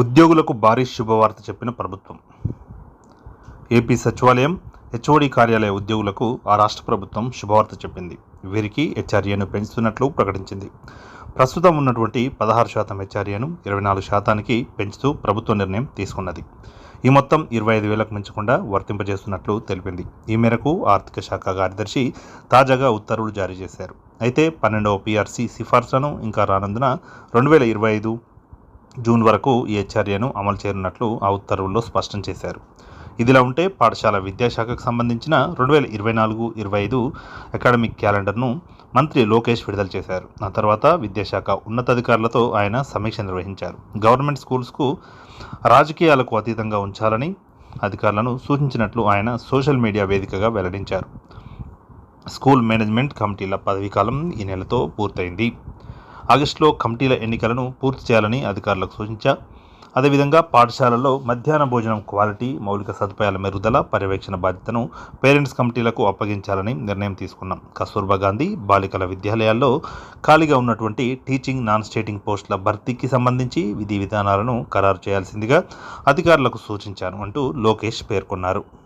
ఉద్యోగులకు భారీ శుభవార్త చెప్పిన ప్రభుత్వం. ఏపీ సచివాలయం హెచ్ఓడి కార్యాలయ ఉద్యోగులకు ఆ రాష్ట్ర ప్రభుత్వం శుభవార్త చెప్పింది. వీరికి హెచ్ఆర్ఏను పెంచుతున్నట్లు ప్రకటించింది. ప్రస్తుతం ఉన్నటువంటి పదహారు శాతం హెచ్ఆర్ఏను ఇరవై నాలుగు శాతానికి పెంచుతూ ప్రభుత్వ నిర్ణయం తీసుకున్నది. ఈ మొత్తం ఇరవై ఐదు వేలకు మించకుండా వర్తింపజేస్తున్నట్లు తెలిపింది. ఈ మేరకు ఆర్థిక శాఖ కార్యదర్శి తాజాగా ఉత్తర్వులు జారీ చేశారు. అయితే పన్నెండవ పీఆర్సీ సిఫార్సులను ఇంకా రానందున రెండు వేల ఇరవై ఐదు జూన్ వరకు ఈ హెచ్ఆర్ఏను అమలు చేయనున్నట్లు ఆ ఉత్తర్వుల్లో స్పష్టం చేశారు. ఇదిలా ఉంటే పాఠశాల విద్యాశాఖకు సంబంధించిన రెండు వేల ఇరవై నాలుగు ఇరవై ఐదు అకాడమిక్ క్యాలెండర్ను మంత్రి లోకేష్ విడుదల చేశారు. ఆ తర్వాత విద్యాశాఖ ఉన్నతాధికారులతో ఆయన సమీక్ష నిర్వహించారు. గవర్నమెంట్ స్కూల్స్కు రాజకీయాలకు అతీతంగా ఉంచాలని అధికారులను సూచించినట్లు ఆయన సోషల్ మీడియా వేదికగా వెల్లడించారు. స్కూల్ మేనేజ్మెంట్ కమిటీల పదవీకాలం ఈ నెలతో పూర్తయింది. ఆగస్టులో కమిటీల ఎన్నికలను పూర్తి చేయాలని అధికారులకు సూచించా. అదేవిధంగా పాఠశాలల్లో మధ్యాహ్న భోజనం క్వాలిటీ మౌలిక సదుపాయాల మెరుగుదల పర్యవేక్షణ బాధ్యతను పేరెంట్స్ కమిటీలకు అప్పగించాలని నిర్ణయం తీసుకున్నాం. కస్తూర్బా గాంధీ బాలికల విద్యాలయాల్లో ఖాళీగా ఉన్నటువంటి టీచింగ్ నాన్ స్టేటింగ్ పోస్టుల భర్తీకి సంబంధించి విధి విధానాలను ఖరారు చేయాల్సిందిగా అధికారులకు సూచించాను అంటూ లోకేష్ పేర్కొన్నారు.